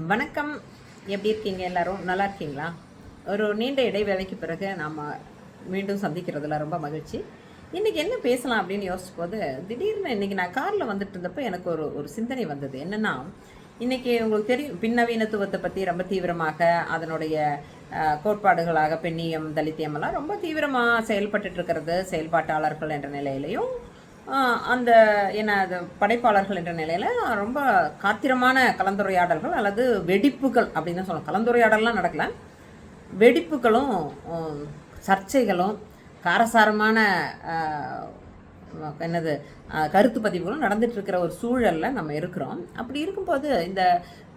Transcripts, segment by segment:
வணக்கம். எப்படி இருக்கீங்க எல்லாரும்? நல்லா இருக்கீங்களா? ஒரு நீண்ட இடைவேளைக்கு பிறகு நாம் மீண்டும் சந்திக்கிறதுல ரொம்ப மகிழ்ச்சி. இன்றைக்கி என்ன பேசலாம் அப்படின்னு யோசிச்ச போது திடீர்னு இன்றைக்கி நான் காரில் வந்துட்டு இருந்தப்போ எனக்கு ஒரு ஒரு சிந்தனை வந்தது. என்னென்னா இன்றைக்கி உங்களுக்கு தெரியும் பின்னவீனத்துவத்தை பற்றி ரொம்ப தீவிரமாக அதனுடைய கோட்பாடுகளாக பெண்ணியம் தலித்தியம் எல்லாம் ரொம்ப தீவிரமாக செயல்பட்டு இருக்கிறது செயல்பாட்டாளர்கள் என்ற நிலையிலையும் அந்த என்ன அது படைப்பாளர்கள் என்ற நிலையில் ரொம்ப காத்திரமான கலந்துரையாடல்கள் அல்லது வெடிப்புகள் அப்படின்னு தான் சொல்லலாம். கலந்துரையாடல்லாம் நடக்கல. வெடிப்புகளும் சர்ச்சைகளும் காரசாரமான என்னது கருத்து பதிவுகளும் நடந்துகிட்ருக்கிற ஒரு சூழலில் நம்ம இருக்கிறோம். அப்படி இருக்கும்போது இந்த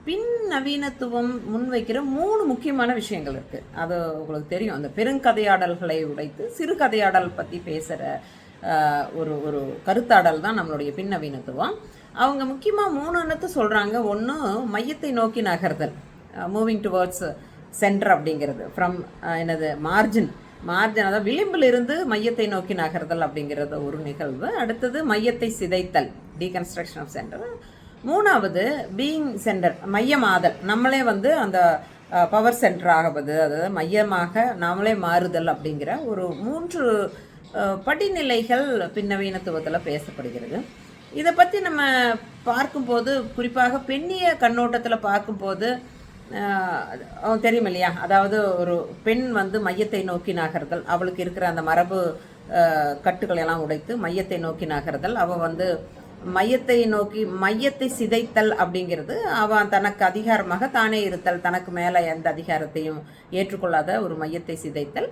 பின் நவீனத்துவம் முன்வைக்கிற மூணு முக்கியமான விஷயங்கள் இருக்குது அது உங்களுக்கு தெரியும். அந்த பெருங்கதையாடல்களை உடைத்து சிறுகதையாடல் பற்றி பேசுகிற ஒரு ஒரு கருத்தாடல் தான் நம்மளுடைய பின்னவீனத்துவம். அவங்க முக்கியமாக மூணு எண்ணத்தை சொல்கிறாங்க ஒன்று மையத்தை நோக்கி நகர்தல். மூவிங் டுவர்ட்ஸ் சென்டர் அப்படிங்கிறது. ஃப்ரம் என்னது? மார்ஜின் மார்ஜின் அதாவது விளிம்பில் இருந்து மையத்தை நோக்கி நகர்தல் அப்படிங்கிறது ஒரு நிகழ்வு. அடுத்தது மையத்தை சிதைத்தல். டீகன்ஸ்ட்ரக்ஷன் ஆஃப் சென்டர் மூணாவது பீயிங் சென்டர் மையமாதல். நம்மளே வந்து அந்த பவர் சென்டர் ஆகுவது அதாவது மையமாக நாமளே மாறுதல் அப்படிங்கிற ஒரு மூன்று படிநிலைகள் பின்னவீனத்துவத்தில் பேசப்படுகிறது. இதை பற்றி நம்ம பார்க்கும்போது குறிப்பாக பெண்ணிய கண்ணோட்டத்தில் பார்க்கும்போது தெரியும் இல்லையா? அதாவது ஒரு பெண் வந்து மையத்தை நோக்கி நகர்தல் அவளுக்கு இருக்கிற அந்த மரபு அஹ், கட்டுகளை எல்லாம் உடைத்து மையத்தை நோக்கி நகர்தல் அவள் வந்து மையத்தை நோக்கி மையத்தை சிதைத்தல் அப்படிங்கிறது அவன் தனக்கு அதிகாரமாக தானே இருத்தல் தனக்கு மேலே எந்த அதிகாரத்தையும் ஏற்றுக்கொள்ளாத ஒரு மையத்தை சிதைத்தல்.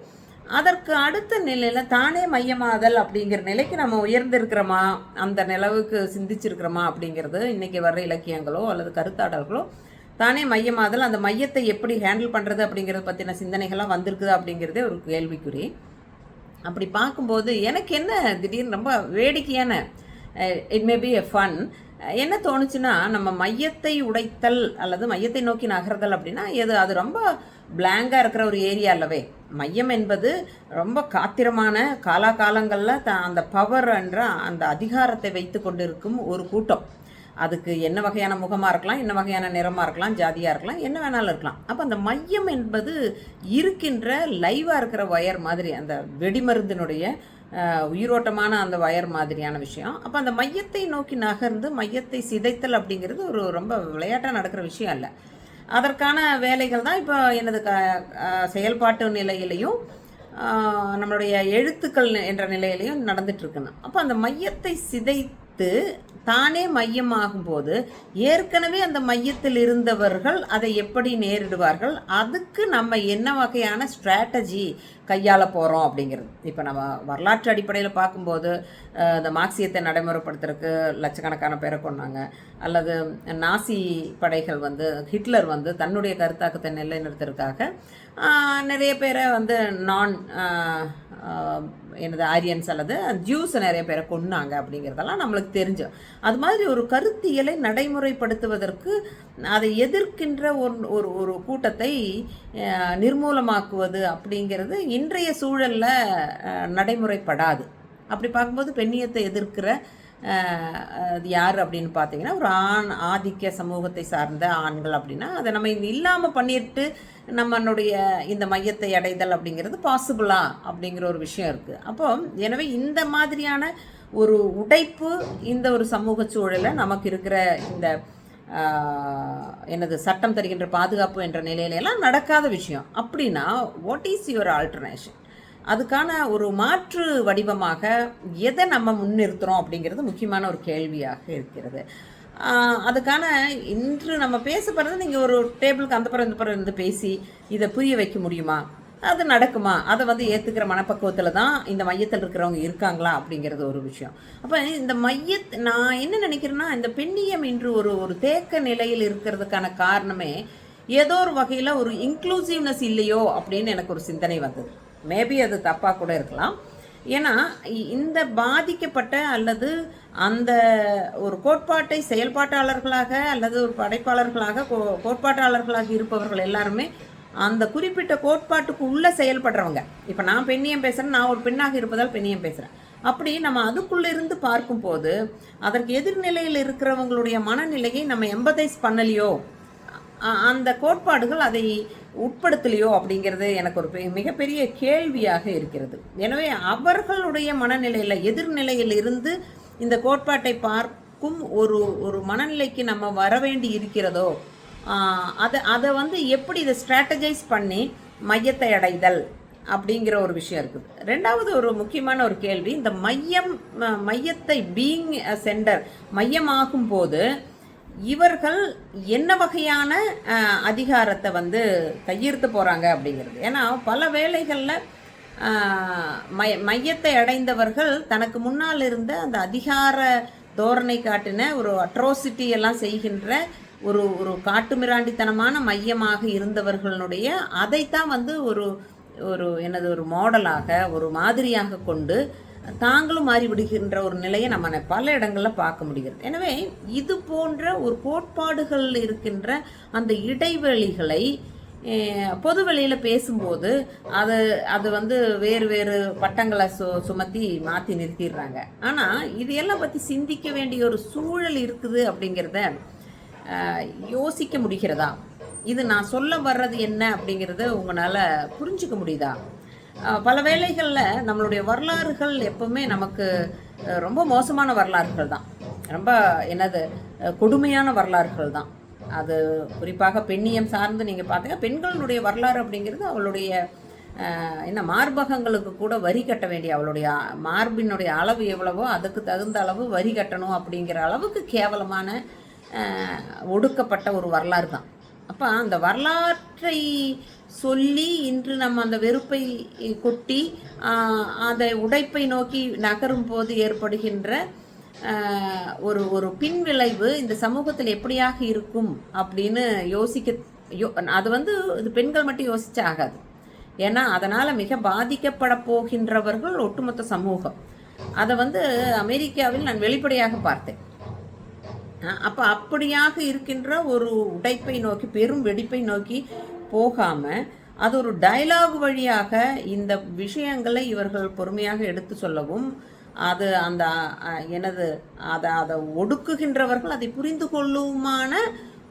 அதற்கு அடுத்த நிலையில் தானே மையமாதல் அப்படிங்கிற நிலைக்கு நம்ம உயர்ந்திருக்கிறோமா? அந்த நிலவுக்கு சிந்திச்சிருக்கிறோமா அப்படிங்கிறது இன்றைக்கி வர்ற இலக்கியங்களோ அல்லது கருத்தாடல்களோ தானே மையமாதல் அந்த மையத்தை எப்படி ஹேண்டில் பண்ணுறது அப்படிங்கிறத பற்றின சிந்தனைகள்லாம் வந்திருக்குது அப்படிங்கிறதே ஒரு கேள்விக்குறி. அப்படி பார்க்கும்போது எனக்கு என்ன திடீர்னு ரொம்ப வேடிக்கையான it may be a fun என்ன தோணுச்சுன்னா நம்ம மையத்தை உடைத்தல் அல்லது மையத்தை நோக்கி நகர்தல் அப்படின்னா எது அது ரொம்ப பிளாங்காக இருக்கிற ஒரு ஏரியா அல்லவே. மையம் என்பது ரொம்ப காத்திரமான காலாகாலங்களில் த அந்த பவர் என்ற அந்த அதிகாரத்தை வைத்து கொண்டிருக்கும் ஒரு கூட்டம். அதுக்கு என்ன வகையான முகமாக இருக்கலாம் என்ன வகையான நிறமாக இருக்கலாம் ஜாதியாக இருக்கலாம் என்ன வேணாலும் இருக்கலாம். அப்போ அந்த மையம் என்பது இருக்கின்ற லைவாக இருக்கிற ஒயர் மாதிரி அந்த வெடிமருந்தினுடைய உயிரோட்டமான அந்த ஒயர் மாதிரியான விஷயம். அப்போ அந்த மையத்தை நோக்கி நகர்ந்து மையத்தை சிதைத்தல் அப்படிங்கிறது ஒரு ரொம்ப விளையாட்டாக நடக்கிற விஷயம் அல்ல. அதற்கான வேலைகள் தான் இப்போ எனது க செயல்பாட்டு நிலையிலையும் நம்மளுடைய எழுத்துக்கள் என்ற நிலையிலையும் நடந்துட்டு இருக்குன்னு. அப்போ அந்த மையத்தை சிதைத்து தானே மையமாகும் போது ஏற்கனவே அந்த மையத்தில் இருந்தவர்கள் அதை எப்படி நேரிடுவார்கள்? அதுக்கு நம்ம என்ன வகையான ஸ்ட்ராட்டஜி கையாள போகிறோம் அப்படிங்கிறது. இப்போ நம்ம வரலாற்று அடிப்படையில் பார்க்கும்போது இந்த மார்க்சியத்தை நடைமுறைப்படுத்துறதுக்கு லட்சக்கணக்கான பேரை கொண்டாங்க அல்லது நாசி படைகள் வந்து ஹிட்லர் வந்து தன்னுடைய கருத்தாக்கத்தை நிலைநிறுத்துறதுக்காக நிறைய பேரை வந்து நான் எனது ஆரியன்ஸ் அல்லது ஜூஸ் நிறைய பேரை கொன்னாங்க அப்படிங்கிறதெல்லாம் நம்மளுக்கு தெரிஞ்சோம் அது மாதிரி ஒரு கருத்தியலை நடைமுறைப்படுத்துவதற்கு அதை எதிர்க்கின்ற ஒரு ஒரு ஒரு கூட்டத்தை நிர்மூலமாக்குவது அப்படிங்கிறது இன்றைய சூழலில் நடைமுறைப்படாது. அப்படி பார்க்கும்போது பெண்ணியத்தை எதிர்க்கிற அது யார் அப்படின்னு பார்த்தீங்கன்னா ஒரு ஆண் ஆதிக்க சமூகத்தை சார்ந்த ஆண்கள் அப்படின்னா அதை நம்ம இல்லாமல் பண்ணிட்டு நம்மளுடைய இந்த மையத்தை அடைதல் அப்படிங்கிறது பாசிபிளா அப்படிங்கிற ஒரு விஷயம் இருக்குது அப்போ எனவே இந்த மாதிரியான ஒரு உடைப்பு இந்த ஒரு சமூக சூழலில் நமக்கு இருக்கிற இந்த எனது சட்டம் தருகின்ற பாதுகாப்பு என்ற நிலையிலெல்லாம் நடக்காத விஷயம். அப்படின்னா வாட் இஸ் யுவர் ஆல்டர்னேஷன் அதுக்கான ஒரு மாற்று வடிவமாக எதை நம்ம முன்னிறுத்துகிறோம் அப்படிங்கிறது முக்கியமான ஒரு கேள்வியாக இருக்கிறது. அதுக்கான இன்று நம்ம பேச போகிறது நீங்கள் ஒரு டேபிளுக்கு அந்த புறம் இந்த புறம் இருந்து பேசி இதை புரிய வைக்க முடியுமா? அது நடக்குமா? அதை வந்து ஏற்றுக்கிற மனப்பக்குவத்தில் தான் இந்த மையத்தில் இருக்கிறவங்க இருக்காங்களா அப்படிங்கிறது ஒரு விஷயம். அப்போ இந்த மையத் நான் என்ன நினைக்கிறேன்னா இந்த பெண்ணியம் இன்று ஒரு ஒரு தேக்க நிலையில் இருக்கிறதுக்கான காரணமே ஏதோ ஒரு வகையில் ஒரு இன்க்ளூசிவ்னஸ் இல்லையோ அப்படின்னு எனக்கு ஒரு சிந்தனை வந்தது. மேபி அது தப்பாக கூட இருக்கலாம். ஏன்னா இந்த பாதிக்கப்பட்ட அல்லது அந்த ஒரு கோட்பாட்டை செயல்பாட்டாளர்களாக அல்லது ஒரு படைப்பாளர்களாக கோ- கோட்பாட்டாளர்களாக இருப்பவர்கள் எல்லாருமே அந்த குறிப்பிட்ட கோட்பாட்டுக்கு உள்ளே செயல்படுறவங்க. இப்போ நான் பெண்ணியம் பேசுகிறேன் நான் ஒரு பெண்ணாக இருப்பதால் பெண்ணியம் பேசுகிறேன் அப்படி நம்ம அதுக்குள்ளே இருந்து பார்க்கும்போது அதற்கு எதிர்நிலையில் இருக்கிறவங்களுடைய மனநிலையை நம்ம எம்பதைஸ் பண்ணலையோ அந்த கோட்பாடுகள் அதை உட்படுத்தலையோ அப்படிங்கிறது எனக்கு ஒரு பெ- மிகப்பெரிய கேள்வியாக இருக்கிறது. எனவே அவர்களுடைய மனநிலையில் எதிர்நிலையில் இருந்து இந்த கோட்பாட்டை பார்க்கும் ஒரு ஒரு மனநிலைக்கு நம்ம வர வேண்டி இருக்கிறதோ அதை அதை வந்து எப்படி இதை ஸ்ட்ராட்டஜைஸ் பண்ணி மையத்தை அடைதல் அப்படிங்கிற ஒரு விஷயம் இருக்குது. ரெண்டாவது ஒரு முக்கியமான ஒரு கேள்வி இந்த மையம் மையத்தை பீயிங் சென்டர் மையமாகும் போது இவர்கள் என்ன வகையான அதிகாரத்தை வந்து கையெழுத்து போகிறாங்க அப்படிங்கிறது. ஏன்னா பல வேளைகளில் மைய மையத்தை அடைந்தவர்கள் தனக்கு முன்னால் இருந்த அந்த அதிகார தோரணை காட்டின ஒரு அட்ரோசிட்டி எல்லாம் செய்கின்ற ஒரு ஒரு காட்டுமிராண்டித்தனமான மையமாக இருந்தவர்களுடைய அதைத்தான் வந்து ஒரு ஒரு எனது ஒரு மாடலாக ஒரு மாதிரியாக கொண்டு தாங்களும் மாறிவிடுகின்ற ஒரு நிலையை நம்ம பல இடங்களில் பார்க்க முடிகிறது. எனவே இது போன்ற ஒரு கோட்பாடுகள் இருக்கின்ற அந்த இடைவெளிகளை பொதுவெளியில் பொது பேசும்போது அது அது வந்து வேறு வேறு பட்டங்களை சு சுமத்தி மாற்றி நிறுத்திடுறாங்க. ஆனால் இது எல்லாம் பற்றி சிந்திக்க வேண்டிய ஒரு சூழல் இருக்குது அப்படிங்கிறத யோசிக்க முடிகிறதா? இது நான் சொல்ல வர்றது என்ன அப்படிங்கிறத உங்களால் புரிஞ்சுக்க முடியுதா? பல வேளைகளில் நம்மளுடைய வரலாறுகள் எப்பவுமே நமக்கு ரொம்ப மோசமான வரலாறுகள் தான். ரொம்ப என்னது கொடுமையான வரலாறுகள் தான். அது குறிப்பாக பெண்ணியம் சார்ந்து நீங்கள் பார்த்தீங்கன்னா பெண்களுடைய வரலாறு அப்படிங்கிறது அவளுடைய என்ன மார்பகங்களுக்கு கூட வரி கட்ட வேண்டிய அவளுடைய மார்பினுடைய அளவு எவ்வளவோ அதுக்கு தகுந்த அளவு வரி கட்டணும் அப்படிங்கிற அளவுக்கு கேவலமான ஒடுக்கப்பட்ட ஒரு வரலாறு தான். அப்போ அந்த வரலாற்றை சொல்லி இன்று நம்ம அந்த வெறுப்பை கொட்டி அதை உடைப்பை நோக்கி நகரும் போது ஏற்படுகின்ற ஒரு ஒரு பின்விளைவு இந்த சமூகத்தில் எப்படியாக இருக்கும் அப்படின்னு யோசிக்க யோ அது வந்து இது பெண்கள் மட்டும் யோசிச்சா ஆகாது. ஏன்னா அதனால் மிக பாதிக்கப்பட போகின்றவர்கள் ஒட்டுமொத்த சமூகம். அதை வந்து அமெரிக்காவில் நான் வெளிப்படையாக பார்த்தேன். அப்போ அப்படியாக இருக்கின்ற ஒரு உடைப்பை நோக்கி பெரும் வெடிப்பை நோக்கி போகாமல் அது ஒரு டயலாக் வழியாக இந்த விஷயங்களை இவர்கள் பொறுமையாக எடுத்து சொல்லவும் அது அந்த எனது அதை அதை ஒடுக்குகின்றவர்கள் அதை புரிந்து கொள்ளுமான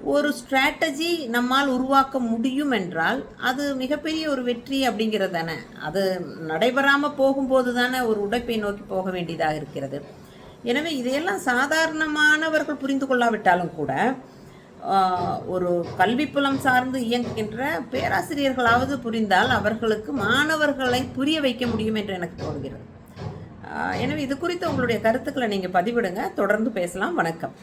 ஒரு ஸ்ட்ராட்டஜி நம்மால் உருவாக்க முடியும் என்றால் அது மிகப்பெரிய ஒரு வெற்றி அப்படிங்கிறது தானே. அது நடைபெறாமல் போகும்போது தானே ஒரு உடைப்பை நோக்கி போக வேண்டியதாக இருக்கிறது. எனவே இதையெல்லாம் சாதாரணமானவர்கள் புரிந்து கொள்ளாவிட்டாலும் கூட ஒரு கல்வி புலம் சார்ந்து இயங்குகின்ற பேராசிரியர்களாவது புரிந்தால் அவர்களுக்கு மாணவர்களை புரிய வைக்க முடியும் என்று எனக்கு தோணுகிறது எனவே இது குறித்து உங்களுடைய கருத்துக்களை நீங்கள் பதிவிடுங்க. தொடர்ந்து பேசலாம். வணக்கம்.